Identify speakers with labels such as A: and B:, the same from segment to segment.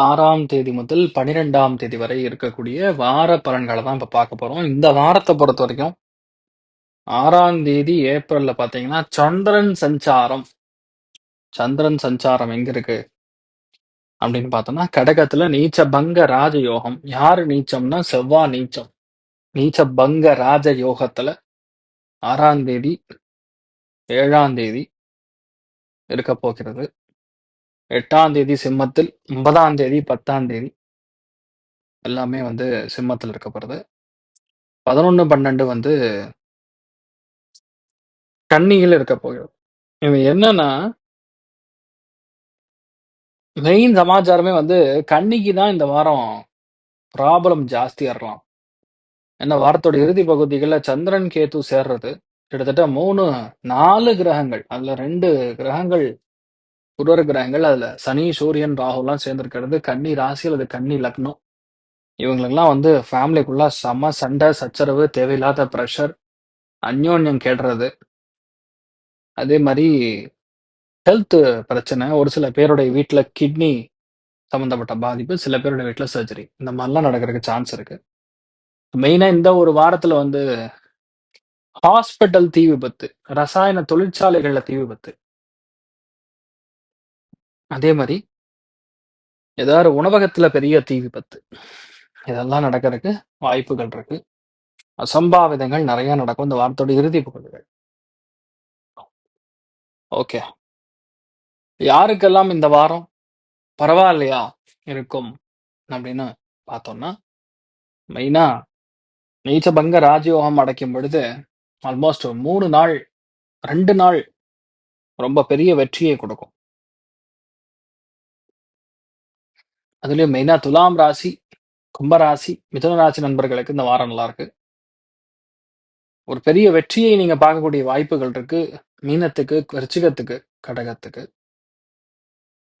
A: ஆறாம் தேதி முதல் 12ஆம் தேதி வரை இருக்கக்கூடிய வார பலன்களை தான் இப்ப பார்க்க போறோம். இந்த வாரத்தை பொறுத்த வரைக்கும் ஆறாம் தேதி ஏப்ரல்ல பார்த்தீங்கன்னா, சந்திரன் சஞ்சாரம். சந்திரன் சஞ்சாரம் எங்க இருக்கு? அப்படின்னு பார்த்தோம்னா, கடகத்துல நீச்ச பங்க ராஜ யோகம். யாரு நீச்சம்னா, செவ்வா நீச்சம். நீச்ச பங்க ராஜ யோகத்துல ஆறாம் தேதி, ஏழாம் தேதி இருக்க போகிறது. எட்டாம் தேதி சிம்மத்தில், ஒன்பதாம் தேதி, 10ஆம் தேதி எல்லாமே வந்து சிம்மத்தில் இருக்கப்படுது பதினொன்று பன்னெண்டு வந்து கன்னியில் இருக்க போகிறது. இவன் என்னன்னா மெயின் சமாச்சாரமே வந்து கன்னிக்கு தான் இந்த வாரம் ப்ராப்ளம் ஜாஸ்தியாக இருக்கலாம். ஏன்னா வாரத்தோட இறுதி பகுதிகளில் சந்திரன், கேத்து சேர்றது கிட்டத்தட்ட 3, 4 கிரகங்கள். அதில் ரெண்டு கிரகங்கள் குருர கிரகங்கள். அதுல சனி, சூரியன், ராகுலாம் சேர்ந்திருக்கிறது. கன்னி ராசி அல்லது கன்னி லக்னம். இவங்களுக்கெல்லாம் வந்து ஃபேமிலிக்குள்ள செம சண்டை, சச்சரவு, தேவையில்லாத ப்ரெஷர் அந்யோன்யம் கேடுறது அதே மாதிரி ஹெல்த் பிரச்சனை. ஒரு சில பேருடைய வீட்டில் கிட்னி சம்மந்தப்பட்ட பாதிப்பு, சில பேருடைய வீட்டில் சர்ஜரி. இந்த மாதிரிலாம் நடக்கிறதுக்கு சான்ஸ் இருக்கு. மெயினாக இந்த ஒரு வாரத்தில் வந்து ஹாஸ்பிட்டல் தீ விபத்து, ரசாயன தொழிற்சாலைகளில் தீ விபத்து. அதே மாதிரி ஏதாவது உணவகத்துல பெரிய தீ விபத்து. இதெல்லாம் நடக்கிறதுக்கு வாய்ப்புகள் இருக்கு. அசம்பாவிதங்கள் நிறையா நடக்கும் இந்த வாரத்தோட இறுதி பகுதிகள். ஓகே. யாருக்கெல்லாம் இந்த வாரம் பரவாயில்லையா இருக்கும் அப்படின்னு பார்த்தோம்னா, மெயினா நீச்சபங்க ராஜயோகம் அடைக்கும் பொழுது ஆல்மோஸ்ட் மூணு நாள் ரெண்டு நாள் ரொம்ப பெரிய வெற்றியை கொடுக்கும். அதுலயும் மெயினா துலாம் ராசி, கும்பராசி மிதுன ராசி நண்பர்களுக்கு இந்த வாரம் நல்லா இருக்கு. ஒரு பெரிய வெற்றியை நீங்க பார்க்கக்கூடிய வாய்ப்புகள் இருக்கு. மீனத்துக்கு, விருச்சிகத்துக்கு, கடகத்துக்கு.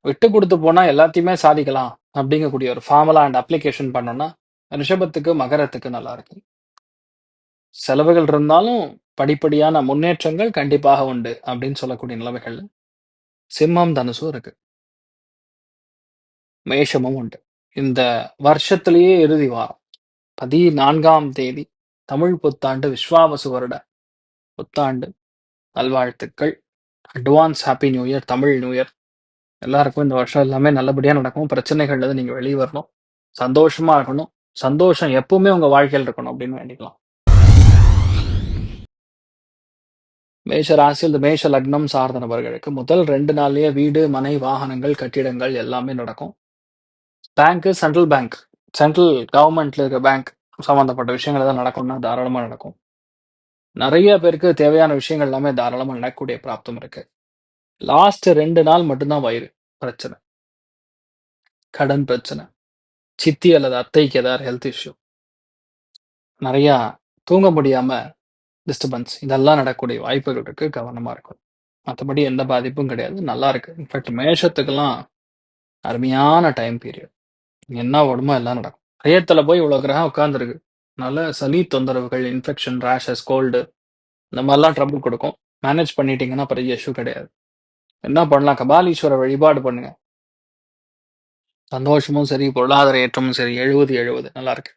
A: விட்டு கொடுத்து போனா எல்லாத்தையுமே சாதிக்கலாம் அப்படிங்கக்கூடிய ஒரு ஃபார்முலா அண்ட் அப்ளிகேஷன் பண்ணோம்னா, ரிஷபத்துக்கு, மகரத்துக்கு நல்லா இருக்கு. செலவுகள் இருந்தாலும் படிப்படியான முன்னேற்றங்கள் கண்டிப்பாக உண்டு அப்படின்னு சொல்லக்கூடிய நிலைமைகள் சிம்மம், தனுசும் இருக்கு. மேஷமும் உண்டு. இந்த வருஷத்திலேயே இறுதி வாரம். 14ஆம் தேதி தமிழ் புத்தாண்டு விஸ்வாவசு வருட புத்தாண்டு நல்வாழ்த்துக்கள். Advance happy new year, Tamil new year. எல்லாருக்கும் இந்த வருஷம் எல்லாமே நல்லபடியா நடக்கும். பிரச்சனைகள்ல இருந்து நீங்க வெளியே வரணும். சந்தோஷமா இருக்கணும். சந்தோஷம் எப்பவுமே உங்க வாழ்க்கையில் இருக்கணும் அப்படின்னு வேண்டிக்கலாம். மேஷ ராசி இந்த மேஷ லக்னம் சார்ந்த நபர்களுக்கு முதல் ரெண்டு நாள்லயே வீடு, மனை, வாகனங்கள், கட்டிடங்கள் எல்லாமே நடக்கும். பேங்க், சென்ட்ரல் பேங்க், சென்ட்ரல் கவர்ன்மெண்ட்ல இருக்க பேங்க் சம்பந்தப்பட்ட விஷயங்கள் எதாவது நடக்கும்னா தாராளமா நடக்கும். நெறைய பேருக்கு தேவையான விஷயங்கள் எல்லாமே தாராளமா நடக்கக்கூடிய பிராப்தம் இருக்கு. லாஸ்ட் 2 நாள் மட்டும் தான் வயிறு பிரச்சனை. கடன் பிரச்சனை. சித்தி அல்லது அத்தைக்கு ஏதாவது ஹெல்த் இஷ்யூ. நெறையா தூங்க முடியாம டிஸ்டர்பன்ஸ் இதெல்லாம் நடக்கக்கூடிய வாய்ப்புகள் இருக்கு. கவனமா இருக்கணும். மத்தபடி எந்த பாதிப்பும் கிடையாது. நல்லா இருக்கு. இன்ஃபேக்ட் மேஷத்துக்கெல்லாம் அருமையான டைம் பீரியட். என்ன ஓடுமோ எல்லாம் நடக்கும். ரியத்துல போய் இவ்வளோ கிரகம் உட்கார்ந்திருக்கு. அதனால சளி தொந்தரவுகள், இன்ஃபெக்ஷன், ரேஷஸ், கோல்டு இந்த மாதிரிலாம் ட்ரபிள் கொடுக்கும். மேனேஜ் பண்ணிட்டீங்கன்னா பெரிய இஷ்யூ கிடையாது. என்ன பண்ணலாம்? கபாலீஸ்வர வழிபாடு பண்ணுங்க. சந்தோஷமும் சரி, பொருளாதார ஏற்றமும் சரி 70, 70 நல்லா இருக்கு.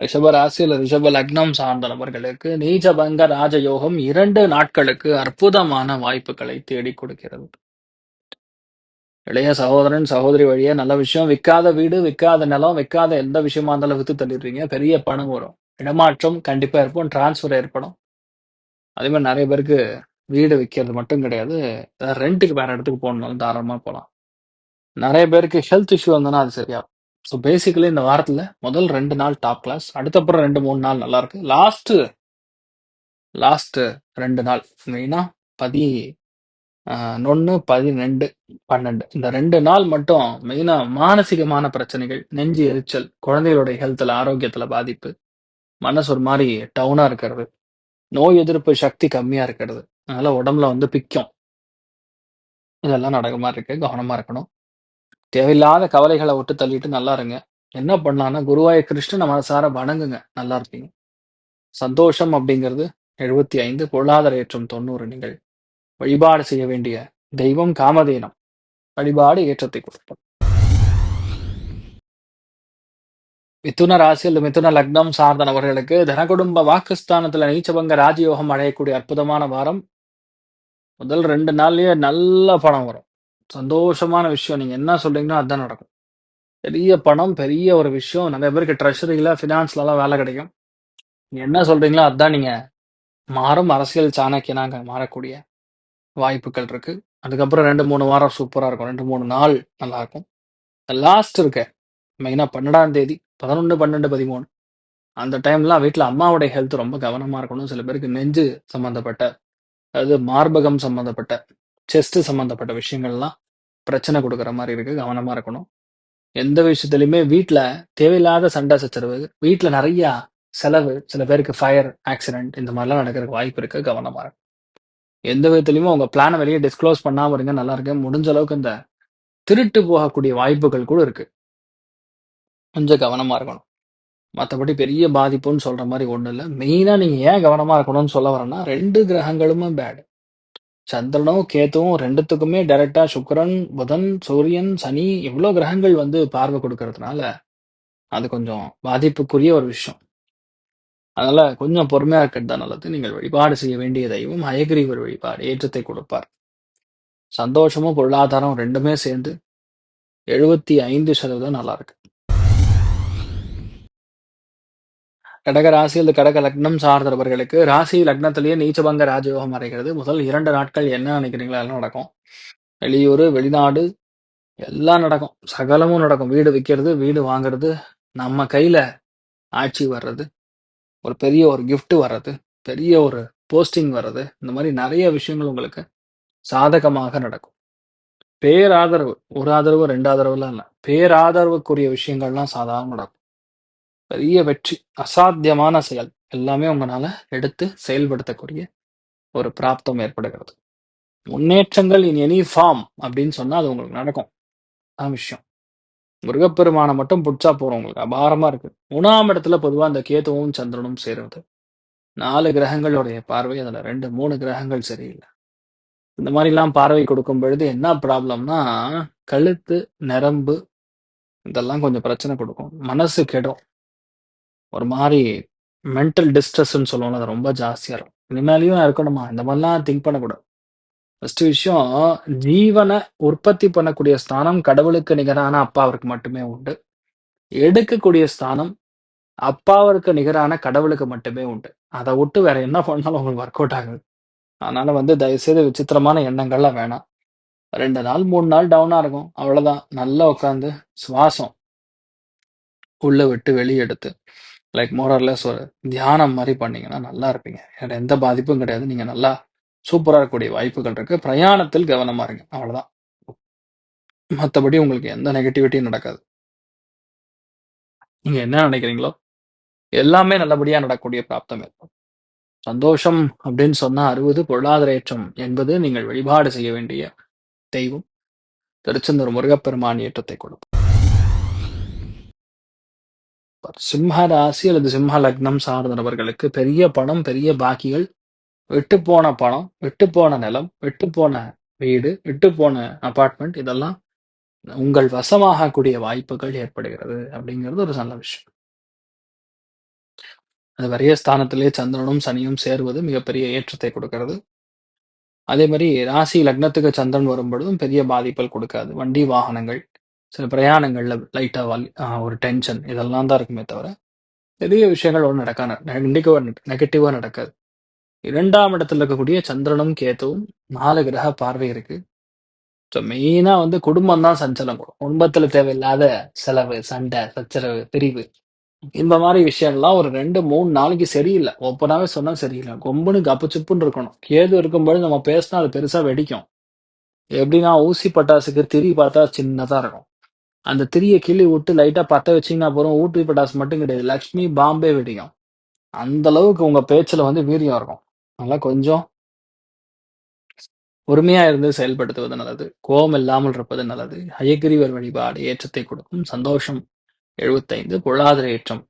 A: ரிஷப ராசியில் ரிஷப லக்னம் சார்ந்த நபர்களுக்கு நீச்சபங்க ராஜயோகம் இரண்டு நாட்களுக்கு அற்புதமான வாய்ப்புகளை தேடிக் கொடுக்கிறது. இளைய சகோதரன், சகோதரி வழியா நல்ல விஷயம். விற்காத வீடு, விற்காத நிலம், விற்காத எந்த விஷயமா இருந்தாலும் வித்து தள்ளிடுறீங்க. பெரிய பணம் வரும். இடமாற்றம் கண்டிப்பா ஏற்படும் டிரான்ஸ்ஃபர் ஏற்படும். அதே மாதிரி நிறைய பேருக்கு வீடு விற்கிறது மட்டும் கிடையாது. ஏதாவது ரென்ட்‌க்கு வேற இடத்துக்கு போகணும்னாலும் தாராளமா போகலாம் நிறைய பேருக்கு ஹெல்த் இஷ்யூ வந்ததுனா அது சரியா ஸோ பேசிக்கலி இந்த வாரத்தில் முதல் ரெண்டு நாள் டாப் கிளாஸ். அடுத்தப்புறம் 2, 3 நாள் நல்லா இருக்கு. லாஸ்ட் லாஸ்ட் ரெண்டு நாள் மெயினாக பதி ஒன்று பதினெண்டு பன்னெண்டு இந்த ரெண்டு நாள் மட்டும் மெயினா மானசீகமான பிரச்சனைகள், நெஞ்சு எரிச்சல், குழந்தைகளுடைய ஹெல்த்தில் ஆரோக்கியத்துல பாதிப்பு, மனசு ஒரு மாதிரி டவுனாக இருக்கிறது, நோய் எதிர்ப்பு சக்தி கம்மியா இருக்கிறது. அதனால உடம்புல வந்து பிக்கும். இதெல்லாம் நடக்கிற இருக்கு. கவனமா இருக்கணும். தேவையில்லாத கவலைகளை விட்டு தள்ளிட்டு நல்லா இருங்க. என்ன பண்ணலாம்னா, குருவாய கிருஷ்ணன் மனசார வணங்குங்க. நல்லா இருப்பீங்க. சந்தோஷம் அப்படிங்கிறது 75 பொருளாதார ஏற்றம் 90 நீங்கள் வழிபாடு செய்ய வேண்டிய தெய்வம் காமதேனம். வழிபாடு ஏற்றத்தை கொடுக்கும் மிதுன ராசி அல்லது மிதுன லக்னம் சார்ந்த நபர்களுக்கு தனகுடும்ப வாக்குஸ்தானத்துல நீச்சபங்க ராஜயோகம் அடையக்கூடிய அற்புதமான வாரம். முதல் ரெண்டு நாள்லயே நல்ல பணம் வரும். சந்தோஷமான விஷயம். நீங்க என்ன சொல்றீங்களோ அதுதான் நடக்கும். பெரிய பணம் பெரிய ஒரு விஷயம். நிறைய பேருக்கு ட்ரெஷரியில ஃபினான்ஸ்லலாம் வேலை கிடைக்கும். நீங்க என்ன சொல்றீங்களோ அதுதான் நீங்க மாறும். அரசியல் சாணக்கியனாங்க மாறக்கூடிய வாய்ப்புகள் இருக்கு. அதுக்கப்புறம் ரெண்டு மூணு வாரம் சூப்பராக இருக்கும். ரெண்டு மூணு நாள் நல்லா இருக்கும் லாஸ்ட் இருக்க. மெயினாக பன்னெண்டாம் தேதி பதினொன்று பன்னெண்டு பதிமூணு. அந்த டைம்லாம் வீட்டில் அம்மாவுடைய ஹெல்த் ரொம்ப கவனமாக இருக்கணும். சில பேருக்கு நெஞ்சு சம்மந்தப்பட்ட அதாவது மார்பகம் சம்மந்தப்பட்ட செஸ்ட் சம்மந்தப்பட்ட விஷயங்கள்லாம் பிரச்சனை கொடுக்குற மாதிரி இருக்குது கவனமாக இருக்கணும். எந்த விஷயத்துலையுமே வீட்டில் தேவையில்லாத சண்டை சச்சரவு வீட்டில் நிறையா செலவு சில பேருக்கு ஃபயர் ஆக்சிடென்ட் இந்த மாதிரிலாம் நடக்கிறதுக்கு வாய்ப்பு இருக்குது கவனமாக இருக்கும் எந்த விதத்துலையுமே உங்க பிளானை வெளியே டிஸ்க்ளோஸ் பண்ணாம இருங்க நல்லா இருக்கு முடிஞ்ச அளவுக்கு இந்த திருட்டு போகக்கூடிய வாய்ப்புகள் கூட இருக்கு. கொஞ்சம் கவனமா இருக்கணும். மற்றபடி பெரிய பாதிப்புன்னு சொல்ற மாதிரி ஒன்றும் இல்லை. மெயினா நீங்க ஏன் கவனமா இருக்கணும்னு சொல்ல வரேன்னா ரெண்டு கிரகங்களுமே பேடு சந்திரனும் கேத்துவும் ரெண்டுத்துக்குமே டைரக்டா சுக்கிரன் புதன் சூரியன் சனி இவ்வளோ கிரகங்கள் வந்து பார்வை கொடுக்கறதுனால அது கொஞ்சம் பாதிப்புக்குரிய ஒரு விஷயம். அதனால கொஞ்சம் பொறுமையா இருக்கிறது தான் நல்லது. நீங்கள் வழிபாடு செய்ய வேண்டிய தெய்வம் ஹயகிரீவர் வழிபாடு ஏற்றத்தை கொடுப்பார். சந்தோஷமும் பொருளாதாரம் ரெண்டுமே சேர்ந்து எழுபத்தி ஐந்து சதவீதம் நல்லா இருக்கு. கடக ராசி அல்லது கடக லக்னம் சார்ந்தவர்களுக்கு ராசி லக்னத்திலேயே நீச்சபங்க ராஜயோகம் அடைகிறது. முதல் இரண்டு நாட்கள் என்ன நினைக்கிறீங்களோ எல்லாம் நடக்கும். வெளியூர் வெளிநாடு எல்லாம் நடக்கும். சகலமும் நடக்கும். வீடு விற்கிறது வீடு வாங்குறது நம்ம கையில ஆட்சி வர்றது. ஒரு பெரிய ஒரு கிஃப்ட் வர்றது பெரிய ஒரு போஸ்டிங் வர்றது இந்த மாதிரி நிறைய விஷயங்கள் உங்களுக்கு சாதகமாக நடக்கும். பேராதரவு ஒரு ஆதரவு ரெண்டு ஆதரவுலாம் இல்லை. பேராதரவுக்குரிய விஷயங்கள்லாம் சாதாரண நடக்கும். பெரிய வெற்றி அசாத்தியமான செயல் எல்லாமே உங்களால் எடுத்து செயல்படுத்தக்கூடிய ஒரு பிராப்தம் ஏற்படுகிறது. முன்னேற்றங்கள் இன் எனி ஃபார்ம் அப்படின்னு சொன்னால் அது உங்களுக்கு நடக்கும். அதான் விஷயம். முருகப்பெருமானை மட்டும் பிடிச்சா போறோம் உங்களுக்கு. அபாரமா இருக்கு. மூணாம் இடத்துல பொதுவா அந்த கேதுவும் சந்திரனும் சேருவது. நாலு கிரகங்களுடைய பார்வை அதுல ரெண்டு மூணு கிரகங்கள் சரியில்லை. இந்த மாதிரி எல்லாம் பார்வை கொடுக்கும் பொழுது என்ன ப்ராப்ளம்னா கழுத்து நரம்பு இதெல்லாம் கொஞ்சம் பிரச்சனை கொடுக்கும். மனசு கெடும். ஒரு மாதிரி மென்டல் டிஸ்ட்ரெஸ்ன்னு சொல்லுவோம்ல அது ரொம்ப ஜாஸ்தியா இருக்கும். இனிமேலையும் இருக்கணுமா? இந்த மாதிரிலாம் திங்க் பண்ணக்கூடாது. ஃபர்ஸ்ட் விஷயம் ஜீவனை உற்பத்தி பண்ணக்கூடிய ஸ்தானம் கடவுளுக்கு நிகரான அப்பாவிற்கு மட்டுமே உண்டு. எடுக்கக்கூடிய ஸ்தானம் அப்பாவிற்கு நிகரான கடவுளுக்கு மட்டுமே உண்டு. அதை விட்டு வேற என்ன பண்ணாலும் உங்களுக்கு ஒர்க் அவுட் ஆகுது. அதனால வந்து தயவுசெய்து விசித்திரமான எண்ணங்கள்லாம் வேணாம். ரெண்டு நாள் மூணு நாள் டவுனா இருக்கும். அவ்வளவுதான். நல்லா உட்காந்து சுவாசம் உள்ள விட்டு வெளியே எடுத்து லைக் மோரர்லெஸ் ஒரு தியானம் மாதிரி பண்ணீங்கன்னா நல்லா இருப்பீங்க. வேற எந்த பாதிப்பும் கிடையாது. நீங்க நல்லா சூப்பரா இருக்கக்கூடிய வாய்ப்புகள் இருக்கு. பிரயாணத்தில் கவனமா இருங்க. அவ்வளவுதான். மற்றபடி உங்களுக்கு எந்த நெகட்டிவிட்டியும் நடக்காது. நீங்க என்ன நினைக்கிறீங்களோ? எல்லாமே நல்லபடியா நடக்கக்கூடிய பிராப்தம் ஏற்படும். சந்தோஷம் அப்படின்னு சொன்னா அறுபது பொருளாதார ஏற்றம் என்பது நீங்கள் வழிபாடு செய்ய வேண்டிய தெய்வம். திருச்செந்தூர் முருகப்பெருமான் ஏற்றத்தை கொடுப்போம் சிம்ம ராசி அல்லது சிம்ம லக்னம் சார்ந்த நபர்களுக்கு பெரிய பணம் பெரிய பாக்கிகள் விட்டு போன பணம் விட்டு போன நிலம் விட்டு போன வீடு விட்டு போன அபார்ட்மெண்ட் இதெல்லாம் உங்கள் வசமாகக்கூடிய வாய்ப்புகள் ஏற்படுகிறது அப்படிங்கிறது ஒரு நல்ல விஷயம். அது வரிய ஸ்தானத்திலே சந்திரனும் சனியும் சேருவது மிகப்பெரிய ஏற்றத்தை கொடுக்கிறது. அதே மாதிரி ராசி லக்னத்துக்கு சந்திரன் வரும்பொழுதும் பெரிய பாதிப்பல் கொடுக்காது. வண்டி வாகனங்கள் சில பிரயாணங்கள்ல லைட்டா வலி ஆஹ் ஒரு டென்ஷன் இதெல்லாம் தான் இருக்குமே தவிர பெரிய விஷயங்கள் ஒன்றும் நடக்காது. நெகட்டிவா நெகட்டிவா நடக்காது. இரண்டாம் இடத்துல இருக்கக்கூடிய சந்திரனும் கேத்துவும் நாலு கிரக பார்வை இருக்கு. ஸோ மெயினா வந்து குடும்பம் தான் சஞ்சலம் கொடுக்கும். குடும்பத்துல தேவையில்லாத செலவு சண்டை சச்சரவு பிரிவு. இந்த மாதிரி விஷயம்லாம் ஒரு ரெண்டு மூணு நாளைக்கு சரியில்லை. ஒப்பனாவே சொன்னா சரியில்லை. கொம்புன்னு கப்பு சுப்புன்னு இருக்கணும். கேது இருக்கும்போது நம்ம பேசினா அது பெருசா வெடிக்கும். எப்படின்னா ஊசி பட்டாசுக்கு திரி பார்த்தா சின்னதா இருக்கும். அந்த திரியை கிள்ளி விட்டு லைட்டா பத்த வச்சீங்கன்னா போறோம் ஊட்டி பட்டாசு மட்டும் கிடையாது. லக்ஷ்மி பாம்பே வெடிக்கும். அந்த அளவுக்கு உங்க பேச்சுல வந்து வீரியம் இருக்கும். அதனால கொஞ்சம் பொறுமையா இருந்து செயல்படுத்துவது நல்லது. கோபம் இல்லாமல் இருப்பது நல்லது. ஹயகிரிவர் வழிபாடு ஏற்றத்தை கொடுக்கும். சந்தோஷம் எழுபத்தைந்து பொருளாதார ஏற்றம்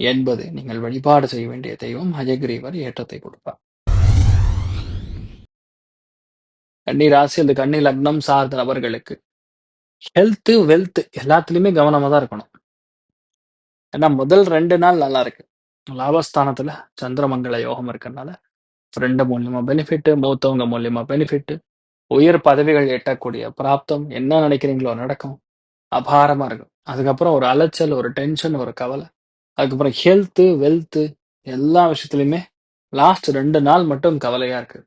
A: என்பது நீங்கள் வழிபாடு செய்ய வேண்டிய தெய்வம். ஹயகிரிவர் ஏற்றத்தை கொடுப்பார். கன்னி ராசி அந்த கன்னி லக்னம் சார்ந்த நபர்களுக்கு ஹெல்த், வெல்த் எல்லாத்துலயுமே கவனமா தான் இருக்கணும். ஏன்னா முதல் ரெண்டு நாள் நல்லா இருக்கு. லாபஸ்தானத்துல சந்திரமங்கல யோகம் இருக்கிறதுனால ஃப்ரெண்டு மூலியமா பெனிஃபிட்டு மூத்தவங்க மூலியமா பெனிஃபிட்டு உயர் பதவிகள் எட்டக்கூடிய பிராப்தம், என்ன நினைக்கிறீங்களோ நடக்கும். அபாரமா இருக்கும். அதுக்கப்புறம் ஒரு அலைச்சல், ஒரு டென்ஷன், ஒரு கவலை. அதுக்கப்புறம் ஹெல்த்து வெல்த்து எல்லா விஷயத்துலையுமே லாஸ்ட் ரெண்டு நாள் மட்டும் கவலையா இருக்கு.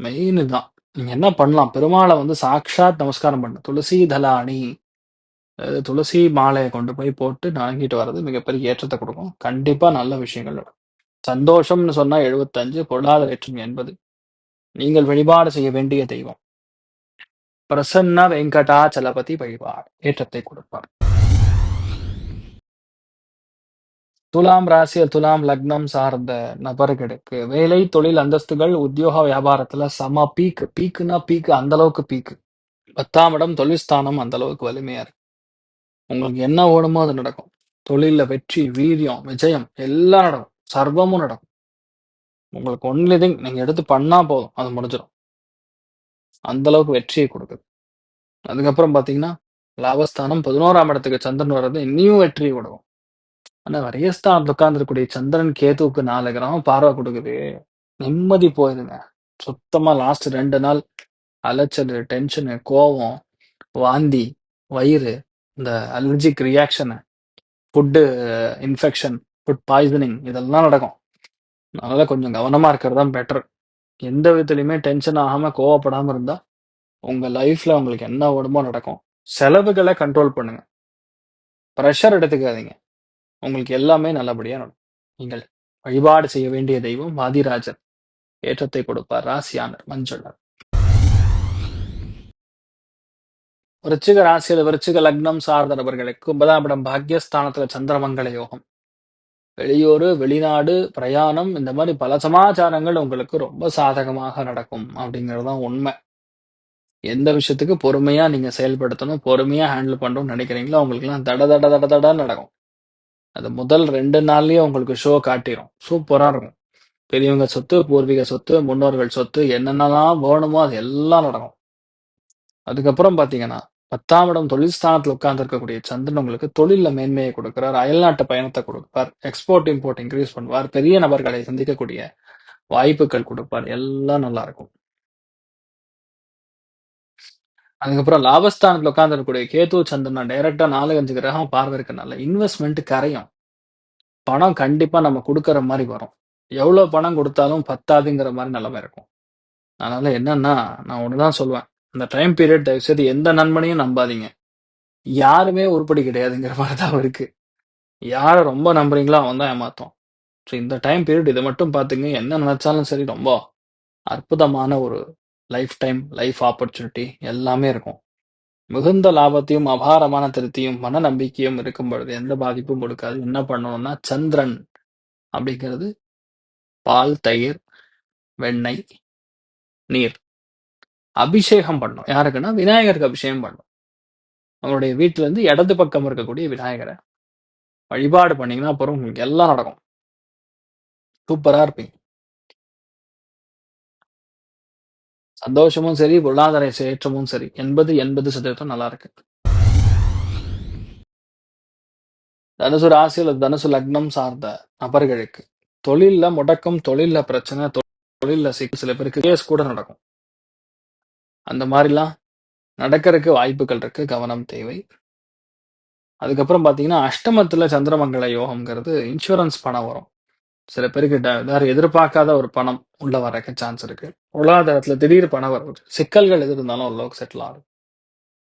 A: மெயின் தான் நீங்க என்ன பண்ணலாம்? பெருமாளை வந்து சாக்ஷாத் நமஸ்காரம் பண்ணணும். துளசி தலாணி துளசி மாலையை கொண்டு போய் போட்டு நாங்கிட்டு வர்றது மிகப்பெரிய ஏற்றத்தை கொடுக்கும் கண்டிப்பா நல்ல விஷயங்கள் நடக்கும். சந்தோஷம்னு சொன்னா 75, பொருளாதார ஏற்றம் 80. நீங்கள் வழிபாடு செய்ய வேண்டிய தெய்வம். பிரசன்ன வெங்கடாச்சலபதி வழிபாடு ஏற்றத்தை கொடுப்பார். துலாம் ராசியல் துலாம் லக்னம் சார்ந்த நபர்களுக்கு வேலை, தொழில், அந்தஸ்துகள், உத்தியோக, வியாபாரத்துல சம பீக். பீக்குன்னா பீக்கு அந்த அளவுக்கு பீக்கு பத்தாம் இடம் தொழில் ஸ்தானம் அந்த அளவுக்கு வலிமையா இருக்கு. உங்களுக்கு என்ன ஓடுமோ அது நடக்கும். தொழில்ல வெற்றி, வீரியம், விஜயம் எல்லாம் நடக்கும். சர்வமும் நடக்கும். உங்களுக்கு ஒன்லி திங் நீங்க எடுத்து பண்ணா போதும். அது முடிஞ்சிடும் அந்த அளவுக்கு வெற்றியை கொடுக்குது அதுக்கப்புறம் பார்த்தீங்கன்னா, லாபஸ்தானம் 11ஆம் இடத்துக்கு சந்திரன் வர்றது இன்னும் வெற்றியை கொடுக்கும். ஆனா விரயஸ்தானத்துல உட்கார்ந்துருக்கூடிய சந்திரன், கேதுவுக்கு நாலு கிராமம் பார்வை கொடுக்குது நிம்மதி போயிருங்க. சுத்தமா லாஸ்ட் ரெண்டு நாள் அலைச்சல் டென்ஷனு, கோவம், வாந்தி, வயிறு, இந்த allergic reaction, food infection, food poisoning இதெல்லாம் நடக்கும். அதனால கொஞ்சம் கவனமா இருக்கிறது தான் பெட்டர். எந்த விதத்திலயுமே டென்ஷன் ஆகாம, கோவப்படாம இருந்தா, உங்க லைஃப்ல உங்களுக்கு என்ன வேணுமோ நடக்கும். செலவுகளை கண்ட்ரோல் பண்ணுங்க. ப்ரெஷர் எடுத்துக்காதீங்க. உங்களுக்கு எல்லாமே நல்லபடியா நடக்கும். நீங்கள் வழிபாடு செய்ய வேண்டிய தெய்வம் வாதிராஜர். ஏற்றத்தை கொடுப்பார். ராசியானர் மஞ்சளர். விருச்சிக ராசியில் விருச்சிக லக்னம் சார்ந்த நபர்களுக்கு 9ஆம் இடம் பாக்கியஸ்தானத்துல சந்திரமங்கல யோகம். வெளியூர் வெளிநாடு, பிரயாணம் இந்த மாதிரி பல சமாச்சாரங்கள் உங்களுக்கு ரொம்ப சாதகமாக நடக்கும் அப்படிங்கிறது தான் உண்மை. எந்த விஷயத்துக்கு பொறுமையா நீங்க செயல்படுத்தணும், பொறுமையா ஹேண்டில் பண்ணணும்னு நினைக்கிறீங்களோ, அவங்களுக்கெல்லாம் தட தட தட தட நடக்கும். அது முதல் ரெண்டு நாள்லயே உங்களுக்கு ஷோ காட்டிடும் சூப்பரா இருக்கும். பெரியவங்க சொத்து, பூர்வீக சொத்து, முன்னோர்கள் சொத்து என்னென்னலாம் வேணுமோ அது எல்லாம் நடக்கும். அதுக்கப்புறம் பார்த்தீங்கன்னா, 10ஆம் இடம் தொழில் உட்கார்ந்து இருக்கக்கூடிய சந்திரன் உங்களுக்கு தொழில மேன்மையை கொடுக்கிறார். அயல்நாட்டு பயணத்தை கொடுப்பார். எக்ஸ்போர்ட், இம்போர்ட் இன்க்ரீஸ் பண்ணுவார். பெரிய நபர்களை சந்திக்கக்கூடிய வாய்ப்புகள் கொடுப்பார். எல்லாம் நல்லா இருக்கும். அதுக்கப்புறம் லாபஸ்தானத்துல உட்கார்ந்திருக்கக்கூடிய கேது, சந்திரன் டைரக்டா நாலு அஞ்சு கிரகம் பார்வை இருக்கனால இன்வெஸ்ட்மெண்ட் கரையும். பணம் கண்டிப்பா நம்ம கொடுக்கற மாதிரி வரும். எவ்வளவு பணம் கொடுத்தாலும் பத்தாதுங்கிற மாதிரி நிலைமை இருக்கும். அதனால என்னன்னா, நான் ஒண்ணுதான் சொல்லுவேன். இந்த டைம் பீரியட் தயவுசெய்து எந்த நண்பனையும் நம்பாதீங்க. யாருமே உருப்படி கிடையாதுங்கிற மாதிரி தான் இருக்கு. யாரை ரொம்ப நம்புறீங்களோ அவன் தான் ஏமாத்தோம் ஸோ இந்த டைம் பீரியட் இதை மட்டும் பார்த்துங்க. என்ன நினைச்சாலும் சரி ரொம்ப அற்புதமான ஒரு லைஃப் டைம், லைஃப் ஆப்பர்ச்சுனிட்டி எல்லாமே இருக்கும். மிகுந்த லாபத்தையும், அபாரமான திருப்தியும், மன நம்பிக்கையும் இருக்கும் பொழுது எந்த பாதிப்பும் கொடுக்காது. என்ன பண்ணணும்னா, சந்திரன் அப்படிங்கிறது பால், தயிர், வெண்ணெய், நீர் அபிஷேகம் பண்ணோம் யாருக்குன்னா, விநாயகருக்கு அபிஷேகம் பண்ணோம் அவங்களுடைய வீட்டுல இருந்து இடது பக்கம் இருக்கக்கூடிய விநாயகரை வழிபாடு பண்ணீங்கன்னா, அப்புறம் உங்களுக்கு எல்லாம் நடக்கும். சூப்பரா இருப்பீங்க. சந்தோஷமும் சரி, பொருளாதார ஏற்றமும் சரி 80, 80% நல்லா இருக்கு. தனுசு ராசியில் தனுசு லக்னம் சார்ந்த நபர்களுக்கு தொழில்ல முடக்கம், தொழில்ல பிரச்சனை, தொழில்ல சிக்கல் சில பேருக்கு கேஸ் கூட நடக்கும். அந்த மாதிரிலாம் நடக்கிறதுக்கு வாய்ப்புகள் இருக்கு. கவனம் தேவை. அதுக்கப்புறம் பார்த்தீங்கன்னா, அஷ்டமத்தில் சந்திரமங்கல யோகம்ங்கிறது இன்சூரன்ஸ் பணம் வரும். சில பேருக்கு ட எதிர்பார்க்காத ஒரு பணம் உள்ள வரக்கு சான்ஸ் இருக்கு. பொருளாதாரத்தில் திடீர் பணம் வரும் சிக்கல்கள் எது இருந்தாலும் ஓரளவுக்கு செட்டில் ஆகும்.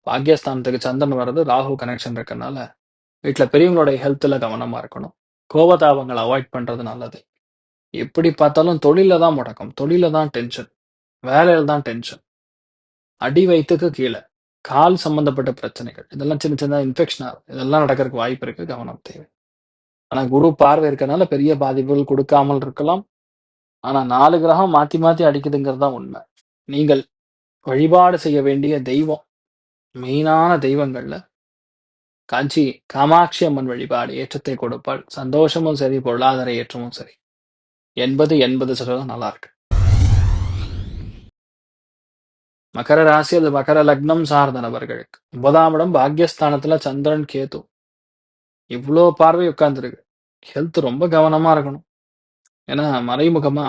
A: பாக்கியஸ்தானத்துக்கு சந்திரன் வர்றது ராகு கனெக்ஷன் இருக்கனால, வீட்டில் பெரியவங்களுடைய ஹெல்த்தில் கவனமாக இருக்கணும். கோபதாபங்களை அவாய்ட் பண்ணுறது நல்லது. எப்படி பார்த்தாலும் தொழில்ல தான் முடக்கம். தொழில்ல தான் டென்ஷன். வேலையில் தான் டென்ஷன். அடி வயிற்றுக்கு கீழே கால் சம்பந்தப்பட்ட பிரச்சனைகள். இதெல்லாம் சின்ன சின்ன இன்ஃபெக்ஷன் ஆகும். இதெல்லாம் நடக்கிறதுக்கு வாய்ப்பு இருக்கு. கவனம் தேவை. ஆனா குரு பார்வை இருக்கனால பெரிய பாதிப்புகள் கொடுக்காமல் இருக்கலாம். ஆனா நாலு கிரகம் மாத்தி மாத்தி அடிக்குதுங்கிறது தான் உண்மை. நீங்கள் வழிபாடு செய்ய வேண்டிய தெய்வம், மெயினான தெய்வங்கள்ல காஞ்சி காமாட்சி அம்மன் வழிபாடு ஏற்றத்தை கொடுப்பாள். சந்தோஷமும் சரி, பொருளாதார ஏற்றமும் சரி. 80, 80% நல்லா இருக்கு. மகர ராசி அது மகர லக்னம் சார்ந்த நபர்களுக்கு ஒன்பதாம் இடம் பாக்யஸ்தானத்துல சந்திரன் கேது. இவ்வளோ பார்வை உட்கார்ந்துருக்கு. ஹெல்த் ரொம்ப கவனமா இருக்கணும். ஏன்னா மறைமுகமா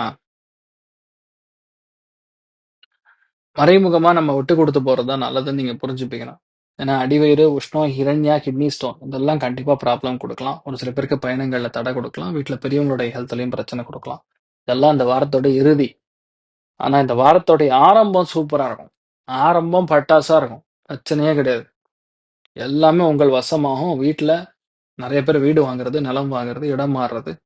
A: மறைமுகமா நம்ம விட்டு கொடுத்து போறதுதான் நல்லதுன்னு நீங்க புரிஞ்சுப்பீங்கணும். ஏன்னா அடிவயிறு உஷ்ணம் ஹிரண்யா கிட்னி ஸ்டோன் இதெல்லாம் கண்டிப்பா ப்ராப்ளம் கொடுக்கலாம். ஒரு சில பேருக்கு பயணங்கள்ல தடை கொடுக்கலாம். வீட்டுல பெரியவங்களுடைய ஹெல்த்லயும் பிரச்சனை கொடுக்கலாம். இதெல்லாம் இந்த வாரத்தோட இறுதி. ஆனா இந்த வாரத்தோடைய ஆரம்பம் சூப்பரா இருக்கும். ஆரம்பம் பட்டாசா இருக்கும். பிரச்சனையே கிடையாது. எல்லாமே உங்கள் வசமாகும். வீட்டில் நிறைய பேர் வீடு வாங்குறது நிலம் வாங்குறது இடம் மாறுறது.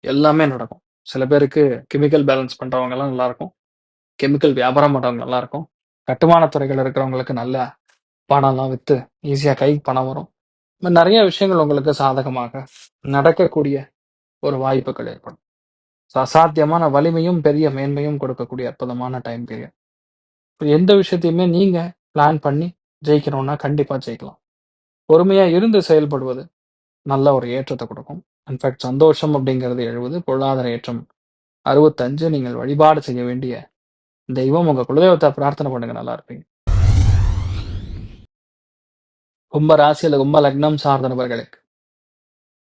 A: எல்லாமே நடக்கும். சில பேருக்கு கெமிக்கல் பேலன்ஸ் பண்ணுறவங்கலாம் நல்லாயிருக்கும் கெமிக்கல் வியாபாரம் பண்ணுறவங்க நல்லாயிருக்கும் கட்டுமான துறைகள் இருக்கிறவங்களுக்கு நல்ல பணம்லாம் விற்று ஈஸியாக கைக்கு பணம் வரும். நிறைய விஷயங்கள் உங்களுக்கு சாதகமாக நடக்கக்கூடிய ஒரு வாய்ப்புகள் ஏற்படும். So, அசாத்தியமான வலிமையும் பெரிய மேன்மையும் கொடுக்கக்கூடிய அற்புதமான டைம் பீரியட் எந்த விஷயத்தையுமே நீங்க பிளான் பண்ணி ஜெயிக்கணும்னா கண்டிப்பா ஜெயிக்கலாம். பொறுமையா இருந்து செயல்படுவது நல்ல ஒரு ஏற்றத்தை கொடுக்கும். இன்ஃபேக்ட் சந்தோஷம் அப்படிங்கிறது எழுபது பொருளாதார ஏற்றம் அறுபத்தஞ்சு நீங்கள் வழிபாடு செய்ய வேண்டிய தெய்வம். உங்க குலதெய்வத்தை பிரார்த்தனை பண்ணுங்க நல்லா இருப்பீங்க. கும்ப ராசி அல்லது கும்ப லக்னம் சார்ந்த நபர்களுக்கு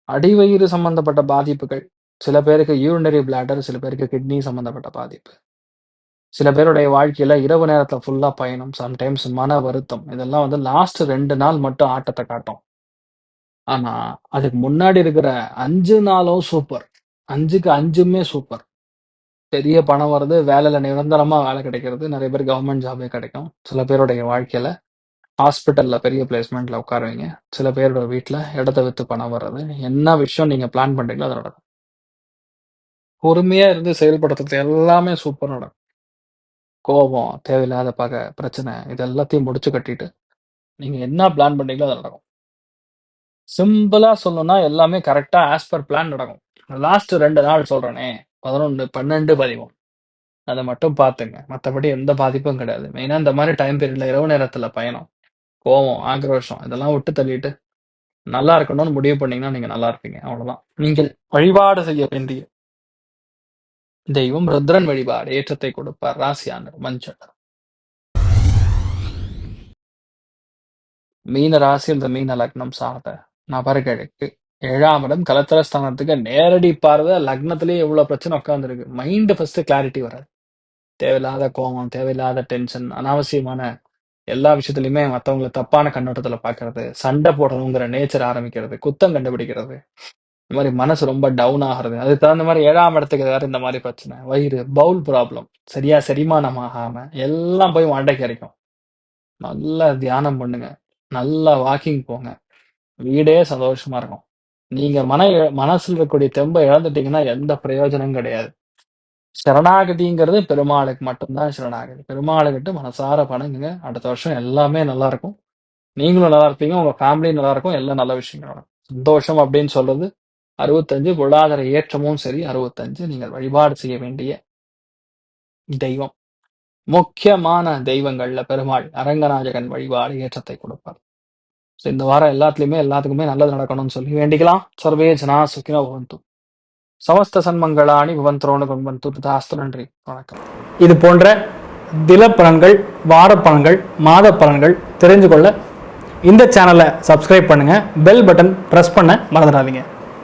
A: அடிவயிறு சம்பந்தப்பட்ட பாதிப்புகள் சில பேருக்கு யூரினரி பிளாடர் சில பேருக்கு கிட்னி சம்பந்தப்பட்ட பாதிப்பு. சில பேருடைய வாழ்க்கையில இரவு நேரத்துல ஃபுல்லா பயணம் சம்டைம்ஸ் மன வருத்தம். இதெல்லாம் வந்து லாஸ்ட் ரெண்டு நாள் மட்டும் ஆட்டத்தை காட்டும். ஆனா அதுக்கு முன்னாடி இருக்கிற அஞ்சு நாளும் சூப்பர் அஞ்சுக்கு அஞ்சுமே சூப்பர் பெரிய பணம் வருது வேலையில நிரந்தரமா வேலை கிடைக்கிறது. நிறைய பேர் கவர்மெண்ட் ஜாபே கிடைக்கும். சில பேருடைய வாழ்க்கையில ஹாஸ்பிட்டல்ல பெரிய பிளேஸ்மெண்ட்ல உட்காருவீங்க. சில பேரோட வீட்டுல இடத்த வித்து பணம் வர்றது. என்ன விஷயம் நீங்க பிளான் பண்றீங்களோ அது நடக்கும். பொறுமையா இருந்து செயல்படுத்துறது எல்லாமே சூப்பர் நடக்கும். கோபம் தேவையில்லாத பகை பிரச்சனை இது எல்லாத்தையும் முடிச்சு கட்டிட்டு நீங்க என்ன பிளான் பண்ணீங்களோ அது நடக்கும். சிம்பிளா சொல்லணும்னா எல்லாமே கரெக்டா ஆஸ் பர் பிளான் நடக்கும். லாஸ்ட் ரெண்டு நாள் சொல்றேனே பதினொன்று பன்னெண்டு பதிமூணு அதை மட்டும் பார்த்துங்க. மற்றபடி எந்த பாதிப்பும் கிடையாது. மெயினா இந்த மாதிரி டைம் பீரியட்ல இரவு நேரத்துல பயணம் கோபம் ஆக்ரோஷம் இதெல்லாம் விட்டு தள்ளிட்டு நல்லா இருக்கணும்னு முடிவு பண்ணீங்கன்னா நீங்க நல்லா இருப்பீங்க. அவ்வளவுதான். நீங்கள் வழிபாடு செய்ய வேண்டிய தெய்வம் ருத்ரன் வழிபாடு ஏற்றத்தை கொடுப்பார் ராசியானர் மஞ்சள் மீன ராசி இந்த மீன லக்னம் சார்ந்த நபர்களுக்கு ஏழாம் இடம் கலத்திரஸ்தானத்துக்கு நேரடி பார்வை லக்னத்திலேயே எவ்வளவு பிரச்சனை உட்காந்துருக்கு மைண்ட் ஃபர்ஸ்ட் கிளாரிட்டி வராது தேவையில்லாத கோபம் தேவையில்லாத டென்ஷன் அனாவசியமான எல்லா விஷயத்துலயுமே மற்றவங்களை தப்பான கண்ணோட்டத்துல பாக்குறது சண்டை போடணுங்கிற நேச்சர் ஆரம்பிக்கிறது குத்தம் கண்டுபிடிக்கிறது இந்த மாதிரி மனசு ரொம்ப டவுன் ஆகுறது. அதுக்கு தகுந்த மாதிரி ஏழாம் இடத்துக்கு வேற இந்த மாதிரி பிரச்சனை. வயிறு பவுல் ப்ராப்ளம் சரியா செரிமானம் ஆகாம எல்லாம் போய் மண்டைக்கு கிடைக்கும் நல்லா தியானம் பண்ணுங்க. நல்லா வாக்கிங் போங்க. வீடே சந்தோஷமா இருக்கும். நீங்க மன மனசுல இருக்கக்கூடிய தெம்பை இழந்துட்டீங்கன்னா எந்த பிரயோஜனமும் கிடையாது. சரணாகதிங்கிறது பெருமாளுக்கு மட்டும்தான் சரணாகதி. பெருமாளுக்கிட்ட மனசார பணங்குங்க அடுத்த வருஷம் எல்லாமே நல்லா இருக்கும். நீங்களும் நல்லா இருப்பீங்க. உங்க ஃபேமிலியும் நல்லா இருக்கும். எல்லாம் நல்ல விஷயங்கள் நடக்கும். சந்தோஷம் அப்படின்னு சொல்றது அறுபத்தஞ்சு பொருளாதார ஏற்றமும் சரி அறுபத்தஞ்சு நீங்கள் வழிபாடு செய்ய வேண்டிய தெய்வம். முக்கியமான தெய்வங்கள்ல பெருமாள் அரங்கநாயகன் வழிபாடு ஏற்றத்தை கொடுப்பார். ஸோ இந்த வாரம் எல்லாத்துலயுமே எல்லாத்துக்குமே நல்லது நடக்கணும்னு சொல்லி வேண்டிக்கலாம். சர்வே ஜனா சுக்கினோ பவந்து. சமஸ்த சன்மங்களாணி பவந்தரோணு பவந்து. தாஸ்து நன்றி. வணக்கம்.
B: இது போன்ற தில பலன்கள் வார பலன்கள் மாத பலன்கள் தெரிஞ்சு கொள்ள இந்த சேனலை சப்ஸ்கிரைப் பண்ணுங்கள் பெல் பட்டன் ப்ரெஸ் பண்ண மறந்துடாதீங்க.